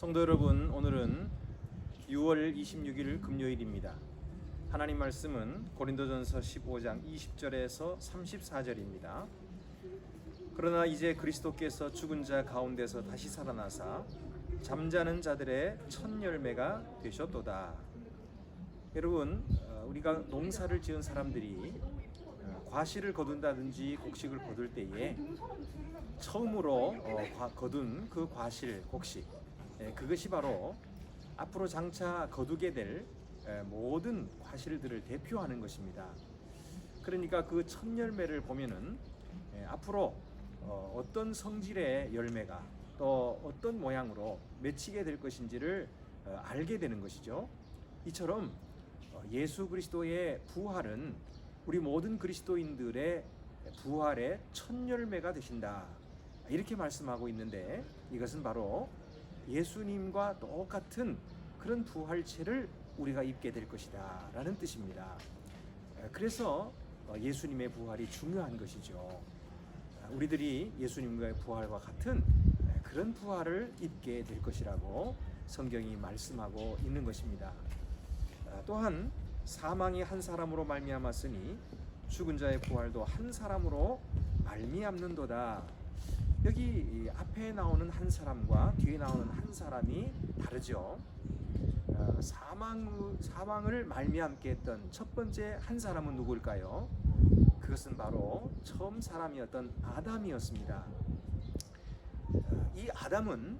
성도 여러분, 오늘은 6월 26일 금요일입니다. 하나님 말씀은 고린도전서 15장 20절에서 34절입니다. 그러나 이제 그리스도께서 죽은 자 가운데서 다시 살아나사 잠자는 자들의 첫 열매가 되셨도다. 여러분, 어, 우리가 농사를 지은 사람들이 어, 과실을 거둔다든지 곡식을 거둘 때에 처음으로 어, 거둔 그 과실, 곡식 그것이 바로 앞으로 장차 거두게 될 예, 모든 과실들을 대표하는 것입니다. 그러니까 그 첫 열매를 보면은 예, 앞으로 어, 어떤 성질의 열매가 또 어떤 모양으로 맺히게 될 것인지를 어, 알게 되는 것이죠. 이처럼 어, 예수 그리스도의 부활은 우리 모든 그리스도인들의 부활의 첫 열매가 되신다. 이렇게 말씀하고 있는데 이것은 바로 예수님과 똑같은 그런 부활체를 우리가 입게 될 것이다 라는 뜻입니다. 에, 그래서 어, 예수님의 부활이 중요한 것이죠. 아, 우리들이 예수님과의 부활과 같은 에, 그런 부활을 입게 될 것이라고 성경이 말씀하고 있는 것입니다. 아, 또한 사망이 한 사람으로 말미암았으니 죽은 자의 부활도 한 사람으로 말미암는도다. 여기 이 앞에 나오는 한 사람과 뒤에 나오는 한 사람이 다르죠. 어, 사망 사망을 말미암게 했던 첫 번째 한 사람은 누구일까요? 그것은 바로 처음 사람이었던 아담이었습니다. 어, 이 아담은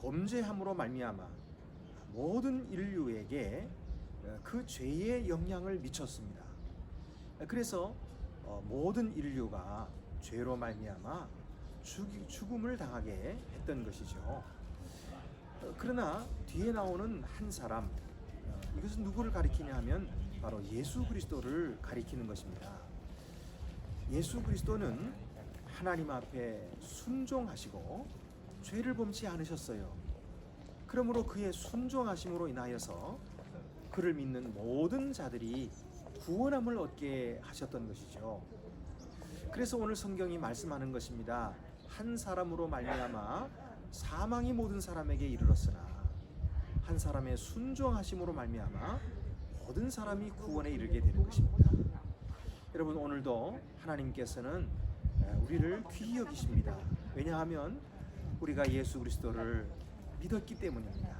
범죄함으로 말미암아 모든 인류에게 어, 그 죄의 영향을 미쳤습니다. 그래서 어, 모든 인류가 죄로 말미암아 죽- 죽음을 당하게 했던 것이죠. 어, 그러나 뒤에 나오는 한 사람 어, 이것은 누구를 가리키냐 하면 바로 예수 그리스도를 가리키는 것입니다. 예수 그리스도는 하나님 앞에 순종하시고 죄를 범치 않으셨어요. 그러므로 그의 순종하심으로 인하여서 그를 믿는 모든 자들이 구원함을 얻게 하셨던 것이죠. 그래서 오늘 성경이 말씀하는 것입니다. 한 사람으로 말미암아 사망이 모든 사람에게 이르렀으나 한 사람의 순종하심으로 말미암아 모든 사람이 구원에 이르게 되는 것입니다. 여러분 오늘도 하나님께서는 우리를 귀히 여기십니다. 왜냐하면 우리가 예수 그리스도를 믿었기 때문입니다.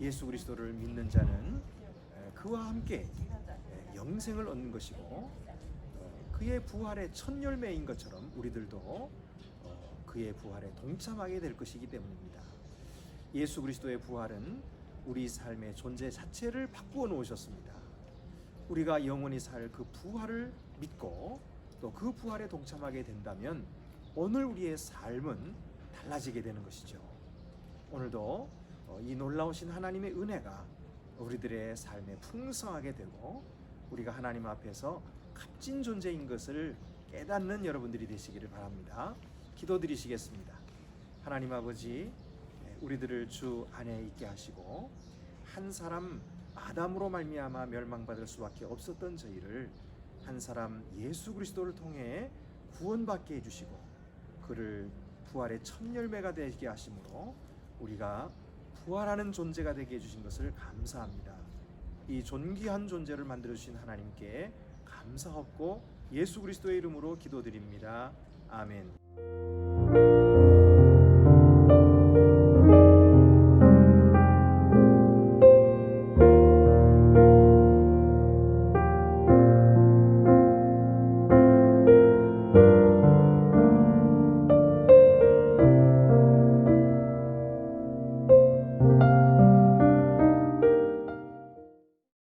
예수 그리스도를 믿는 자는 그와 함께 영생을 얻는 것이고 어, 그의 부활의 첫 열매인 것처럼 우리들도 어, 그의 부활에 동참하게 될 것이기 때문입니다. 예수 그리스도의 부활은 우리 삶의 존재 자체를 바꾸어 놓으셨습니다. 우리가 영원히 살 그 부활을 믿고 또 그 부활에 동참하게 된다면 오늘 우리의 삶은 달라지게 되는 것이죠. 오늘도 어, 이 놀라우신 하나님의 은혜가 우리들의 삶에 풍성하게 되고 우리가 하나님 앞에서 값진 존재인 것을 깨닫는 여러분들이 되시기를 바랍니다. 기도드리시겠습니다. 하나님 아버지, 예, 우리들을 주 안에 있게 하시고 한 사람 아담으로 말미암아 멸망받을 수밖에 없었던 저희를 한 사람 예수 그리스도를 통해 구원받게 해주시고 그를 부활의 첫 열매가 되게 하심으로 우리가 부활하는 존재가 되게 해주신 것을 감사합니다. 이 존귀한 존재를 만들어 주신 하나님께 감사하고 예수 그리스도의 이름으로 기도드립니다. 아멘.